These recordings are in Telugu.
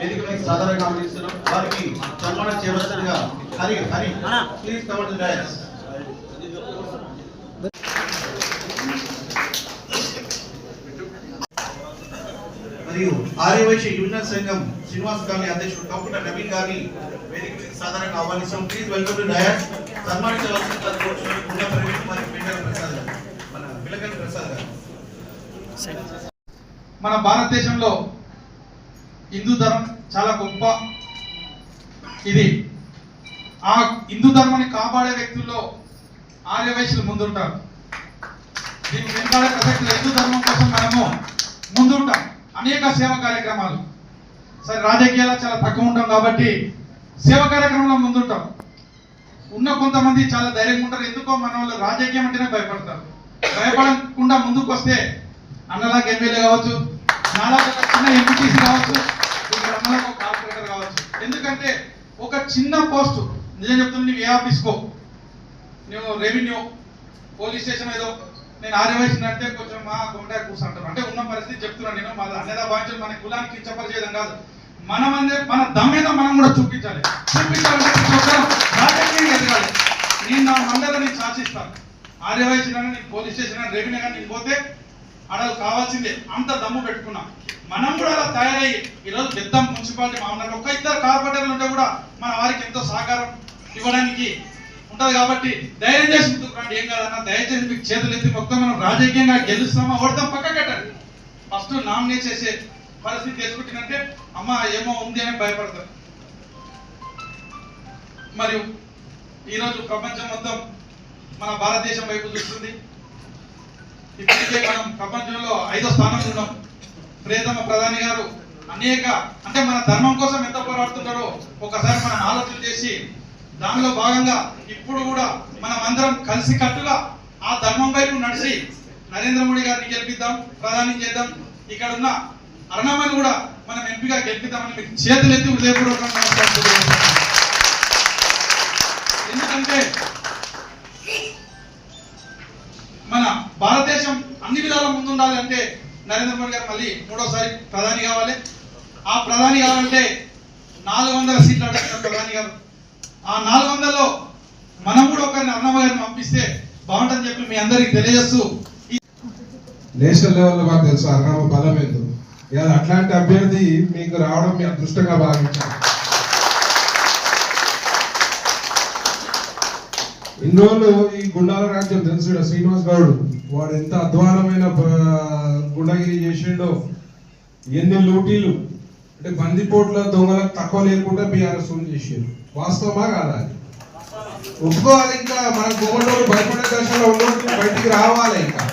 వేదికపై సాధారణంగా ఆహ్వానిస్తున్నాం వారికి సన్మానం చేయవలసిందిగా హరి హరి ప్లీజ్ మరియు ఆర్యవైశ్య యూనియన్ సంఘం శ్రీనివాస్ గారి అధ్యక్షుడు కంప్యూటర్ నవీన్ గారిని వేదిక సాధారణంగా ఆహ్వానిస్తాం ప్లీజ్ వెల్కమ్ టు డయాస్ సన్మానించవలసిందిగా కోరుతున్నాను గుండె ప్రవీణ్ మరియు పిండల ప్రసాద్. గారు మన ప్రసాద్ గారు. మన భారతదేశంలో హిందూ ధర్మం చాలా గొప్ప ఇది. ఆ హిందూ ధర్మాన్ని కాపాడే వ్యక్తుల్లో ఆర్యవైశ్యులు ముందుంటారు. దీనికి వెనకాల ప్రసక్తులు హిందూ ధర్మం కోసం మనము ముందుంటాం. అనేక సేవ కార్యక్రమాలు. సరే రాజకీయాలు చాలా తక్కువ ఉంటాం కాబట్టి సేవ కార్యక్రమంలో ముందుంటాం. ఉన్న కొంతమంది చాలా ధైర్యంగా ఉంటారు. ఎందుకో మన వాళ్ళు రాజకీయం అంటేనే భయపడతారు. భయపడకుండా ముందుకు వస్తే అన్నలాగా ఎమ్మెల్యే కావచ్చు నాలాగా చిన్న ఎంపీటీసీ కావచ్చు ఇక్కడ అన్నలాగా ఒక కార్పొరేటర్ కావచ్చు ఎందుకంటే ఒక చిన్న పోస్ట్. నిజం చెప్తున్నా నువ్వు ఏ ఆఫీస్కో నువ్వు రెవెన్యూ పోలీస్ స్టేషన్ ఏదో. నేను ఆర్యవైసిన అంటే కొంచెం మా గుండా కూర్చుంటాను అంటే ఉన్న పరిస్థితి చెప్తున్నాను నేను. మన అన్నదా భావించాలి మన కులానికి కించపరిచేయడం కాదు. మనం అందే మన దమ్మేదో మనం కూడా చూపించాలి. చూపించాలంటే ప్రతి ఎదగాలి. నేను నా మండలని శాసిస్తాను. ఆర్యవైసిన నేను పోలీస్ స్టేషన్ రెవెన్యూ కానీ నేను పోతే అడలు కావాల్సిందే. అంత దమ్ము పెట్టుకున్నా. మనం కూడా అలా తయారయ్యి ఈరోజు పెద్ద మున్సిపాలిటీ మామూలు ఒక్క ఇద్దరు కార్పొరేటర్లు ఉంటే కూడా మన వారికి ఎంతో సహకారం ఇవ్వడానికి ఉంటుంది కాబట్టి ధైర్యం చేసి ముందుకు రండి. ఏం కాదన్న దయచేసి మీకు చేతులు ఎత్తి మొత్తం మనం రాజకీయంగా గెలుస్తామా ఓడతాం పక్క కట్టండి. ఫస్ట్ నామినేట్ చేసే పరిస్థితి తెచ్చుకుంటుందంటే అమ్మ ఏమో ఉంది అని భయపడతారు. మరియు ఈరోజు ప్రపంచం మొత్తం మన భారతదేశం వైపు చూస్తుంది. ఇప్పటికే మనం ప్రపంచంలో ఐదో స్థానంలో ఉన్నాం. ప్రియతమ ప్రధాని గారు అనేక అంటే మన ధర్మం కోసం ఎంత పోరాడుతున్నారో ఒకసారి మనం ఆలోచన చేసి దానిలో భాగంగా ఇప్పుడు కూడా మనం అందరం కలిసి కట్టుగా ఆ ధర్మం వైపు నడిచి నరేంద్ర మోడీ గారిని గెలిపిద్దాం ప్రధాని చేద్దాం. ఇక్కడ ఉన్న అరుణమ్మని కూడా మనం ఎంపీగా గెలిపిద్దామని మీకు చేతులెత్తి హృదయపూర్వకంగా ఎందుకంటే మన భారతదేశం అన్ని విధాల ముందుండాలి అంటే నరేంద్ర మోడీ గారు మళ్ళీ మూడోసారి ప్రధాని కావాలి. ఆ ప్రధాని కావాలంటే నాలుగు వందల సీట్లు అడుగుతున్న ప్రధాని గారు. ఆ నాలుగు వందల్లో మనం కూడా ఒకరిని అన్నమ్మ గారిని పంపిస్తే బాగుంటుందని చెప్పి మీ అందరికి తెలియజేస్తూ నేషనల్ లెవెల్లో మాకు తెలుసు అన్నమ్మ బలం ఏందో. అట్లాంటి అభ్యర్థి మీకు రావడం మీ అదృష్టంగా భావించాలి. ఇన్ని రోజులు ఈ గుండాల రాజ్యం తెలుసు శ్రీనివాస్ గౌడ్ వాడు ఎంత అధ్వానమైన గుండగిరి చేసిండో. ఎన్ని లూటీలు. అంటే బందిపోట్ల దొంగలకు తక్కువ లేకుండా బీఆర్ఎస్ చేసిండు వాస్తవమా కాదా ఒప్పుకోవాలి ఇంకా. మన గుమ్మటోళ్ళు భయపడే దశలో ఉన్నట్టు బయటికి రావాలి ఇంకా.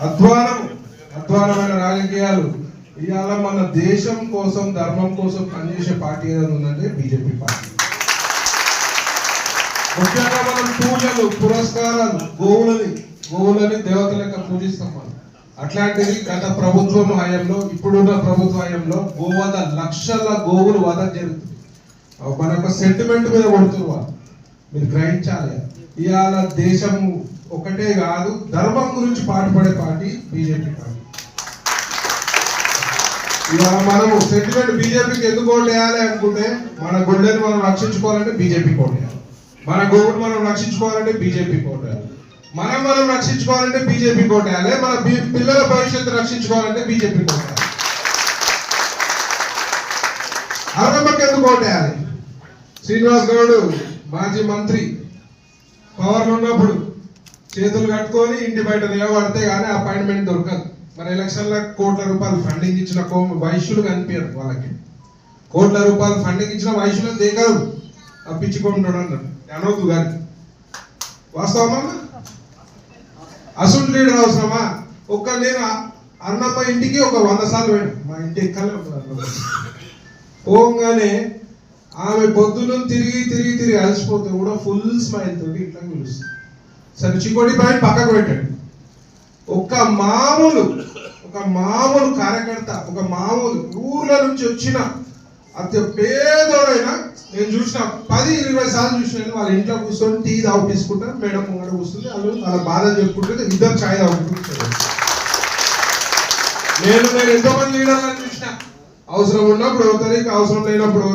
అధ్వానం. అధ్వానమైన రాజకీయాలు. ఇవాళ మన దేశం కోసం ధర్మం కోసం పనిచేసే పార్టీ ఏదైనా ఉందంటే బీజేపీ పార్టీ. ముఖ్యంగా మనం పూజలు పురస్కారాలు గోవులని గోవులని దేవత లెక్క పూజిస్తాం మనం. అట్లాంటిది గత ప్రభుత్వం హయాంలో ఇప్పుడున్న ప్రభుత్వ హయాంలో గోవధ లక్షల గోవులు వధ జరుగుతుంది. మన యొక్క సెంటిమెంట్ మీద కొడుతున్నారు వాళ్ళు. మీరు గ్రహించాలి. ఇవాళ దేశం ఒకటే కాదు ధర్మం గురించి పాటుపడే పార్టీ బీజేపీ పార్టీ ఇవాళ మనము సెంటిమెంట్ బీజేపీకి ఎందుకు ఓటు వేయాలి అనుకుంటే మన గుండెని మనం రక్షించుకోవాలంటే బీజేపీ ఓటు మన గోవుని మనం రక్షించుకోవాలంటే బీజేపీ ఓటు మనం మనం రక్షించుకోవాలంటే బీజేపీ ఓటు వేయాలి మన పిల్లల భవిష్యత్తు రక్షించుకోవాలంటే బీజేపీ ఓటు వేయాలి అరవమ్మకి ఎందుకు ఓటు శ్రీనివాస్ గౌడ్ మాజీ మంత్రి పవర్ ఉన్నప్పుడు చేతులు కట్టుకొని ఇంటి బయట నిలబడితే కానీ అపాయింట్మెంట్ దొరకదు. మరి ఎలక్షన్ల కోట్ల రూపాయలు ఫండింగ్ ఇచ్చిన కో- వైశ్యులు కనిపించారు వాళ్ళకి. కోట్ల రూపాయలు ఫండింగ్ ఇచ్చిన వైశ్యులు దిగరు అప్పించుకుంటాడు అన్నాడు అనవద్దు కానీ వాస్తవమా? అసలు లీడర్ అవసరమా ఒక్క నేను అన్నప్ప అన్నమ్మ ఇంటికి ఒక వంద సార్లు పోయాను. మా ఇంటి ఎక్కలే ఉంటుంది పోగానే ఆమె పొద్దున్న తిరిగి తిరిగి తిరిగి అలసిపోతే కూడా ఫుల్ స్మైల్ తోటి ఇట్లా పిలుస్తుంది. సరే చికోటి బాయ్ పక్కకు పెట్టండి. ఒక మామూలు ఒక మామూలు కార్యకర్త ఒక మామూలు ఊర్ల నుంచి వచ్చిన అతి పేదోడైనా నేను చూసిన పది ఇరవై సార్లు చూసినాను వాళ్ళ ఇంట్లో కూర్చొని టీ తాగు తీసుకుంటారు మేడం ముంగడ కూర్చుంది వాళ్ళు వాళ్ళ బాధ చెప్పుకుంటే ఇద్దరు ఛాయ్ తాగుకుంటారు నేను నేను ఎంతో మంది లీడర్లను చూసిన అవసరం ఉన్నప్పుడు ఓ తారీఖు అవసరం లేనప్పుడు ఓ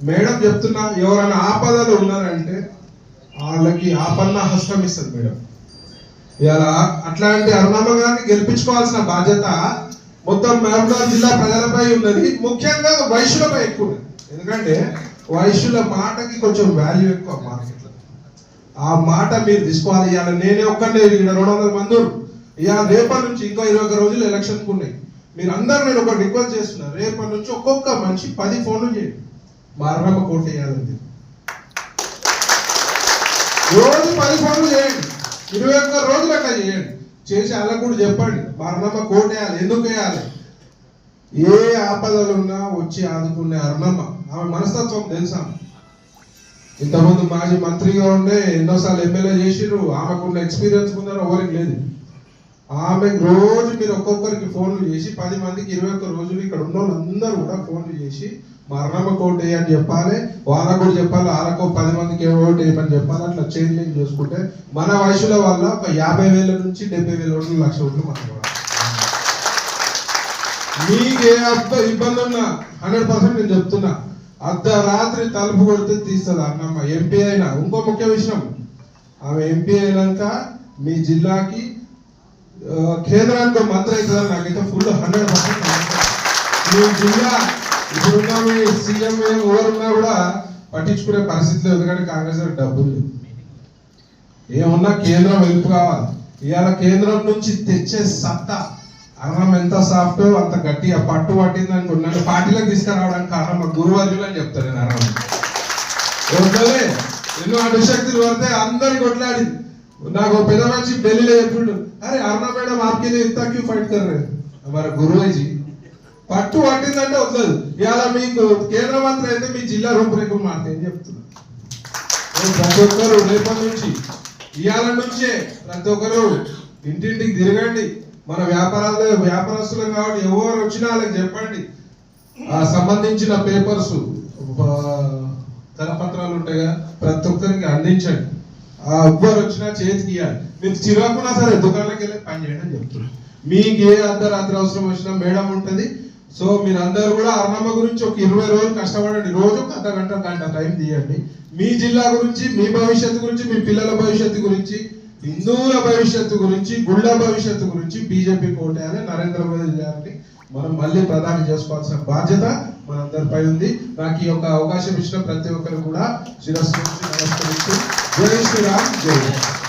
మేడం చెప్తున్నా ఎవరైనా ఆపదలు ఉన్నారంటే వాళ్ళకి ఆపన్న హస్తం ఇస్తుంది మేడం. ఇలా అట్లాంటి అరుణమ్మ గారిని గెలిపించుకోవాల్సిన బాధ్యత మొత్తం మహబూబాబాద్ జిల్లా ప్రజలపై ఉన్నది. ముఖ్యంగా వైశ్యులపై ఎక్కువ ఉన్నది. ఎందుకంటే వయసుల మాటకి కొంచెం వాల్యూ ఎక్కువ మార్కెట్లో ఆ మాట మీరు తీసుకోవాలి. ఇవాళ నేనే ఒక్కనే ఇక్కడ రెండు వందల మంది. ఉన్నారు. ఇవాళ రేపటి నుంచి ఇంకో ఇరవై ఒక రోజులు ఎలక్షన్కి ఉన్నాయి. మీరు అందరు నేను ఒక రిక్వెస్ట్ చేస్తున్నా. రేపటి నుంచి ఒక్కొక్క మనిషి పది ఫోన్లు చేయండి మారణమ్మ అరుణమ్మ కోట వేయాలండి రోజు పది ఫోన్లు చేయండి. ఇరవై ఒక్క రోజులు అట్లా చేయండి. చేసి అలా కూడా చెప్పండి. మారణమ్మ కోట్ వేయాలి. ఎందుకు వేయాలి? ఏ ఆపదలు ఉన్నా వచ్చి ఆదుకునే అరుణమ్మ ఆమె మనస్తత్వం తెలుసా? ఇంతకుముందు మాజీ మంత్రిగా ఉండే ఎన్నోసార్లు ఎమ్మెల్యే చేసిర్రు. ఆమెకున్న ఎక్స్పీరియన్స్ ముందర ఎవరికి లేదు. ఆమె రోజు మీరు ఒక్కొక్కరికి ఫోన్లు చేసి పది మందికి ఇరవై ఒక్క రోజులు ఇక్కడ ఉన్న వాళ్ళందరూ కూడా ఫోన్లు చేసి మరణమ కోటి అని చెప్పాలి వాళ్ళకు కూడా చెప్పాలి వాళ్ళకు పది మందికి ఏ ఓటు చెప్పాలి. అట్లా చేంజ్ చేసుకుంటే మన వయసుల వల్ల ఒక యాభై వేల నుంచి డెబ్బై వేల ఓట్లు లక్ష ఓట్లు మనకు మీకు ఏ అబ్బ ఇబ్బంది ఉన్నా హండ్రెడ్ పర్సెంట్ నేను చెప్తున్నా అర్ధరాత్రి తలుపు కొడితే తీస్తుంది అన్నమ్మ. ఎంపీ అయినా. ఇంకో ముఖ్య విషయం. ఆమె ఎంపీ అయినాక మీ జిల్లాకి కేంద్రానికి ఒక మంత్రి అవుతుందని నాకైతే ఫుల్ హండ్రెడ్ పర్సెంట్ మీ జిల్లా ఇప్పుడున్న మీ సీఎం ఎవరున్నా కూడా పట్టించుకునే పరిస్థితి లేదు. ఎందుకంటే కాంగ్రెస్ డబ్బులు లేదు ఏమన్నా కేంద్రం వెలుపు కావాలి. ఇవాళ కేంద్రం నుంచి తెచ్చే సత్తా కారణం ఎంత సాఫ్ట్ అంత గట్టిగా పట్టు పట్టిందని నన్ను పార్టీలోకి తీసుకురావడానికి కారణం మా గురువర్జులు అని చెప్తారు నేను ఎన్నో అభిషక్తులు పడితే అందరికి కొట్లాడి. నాకు పెద్ద మంచి ఢిల్లీలో చెప్పిండు అరే అరుణ మేడం ఆర్కే ఇంతకి ఫైట్ కర్రే? మరి గురువేజీ పట్టు పట్టిందంటే వద్దదు ఇవాళ మీకు కేంద్ర మంత్రి అయితే మీ జిల్లా రూపురేఖలు మారుతాయని చెప్తున్నా. ప్రతి ఒక్కరు రేపటి నుంచి ఇవాళ నుంచే ప్రతి ఒక్కరు ఇంటింటికి తిరగండి. మన వ్యాపారాలు వ్యాపారస్తులం కాబట్టి ఎవరు వచ్చినా వాళ్ళకి చెప్పండి. ఆ సంబంధించిన పేపర్స్ కరపత్రాలు ఉంటాయి కదా ప్రతి ఒక్కరికి అందించండి. ఆ ఎవ్వరు వచ్చినా చేతికి ఇవ్వాలి మీరు చిరాకున్నా సరే దుకాణానికి వెళ్ళి పని చేయండి అని మీకు ఏ అర్ధరాత్రి అవసరం వచ్చినా మేడం ఉంటుంది. సో మీరు అందరూ కూడా అర్ణమ్మ గురించి ఒక ఇరవై రోజులు కష్టపడండి. రోజు ఒక అర్ధ గంట గంట టైం తీయండి. మీ జిల్లా గురించి మీ భవిష్యత్తు గురించి మీ పిల్లల భవిష్యత్తు గురించి హిందువుల భవిష్యత్తు గురించి గుళ్ళ భవిష్యత్తు గురించి బీజేపీ కోటేయాలి నరేంద్ర మోదీ గారిని మనం మళ్ళీ ప్రధాని చేసుకోవాల్సిన బాధ్యత మనందరిపై ఉంది. నాకు ఈ యొక్క అవకాశం ఇచ్చిన ప్రతి ఒక్కరు కూడా శిరస్సు నమస్కరిస్తూ జై శ్రీరామ్ జై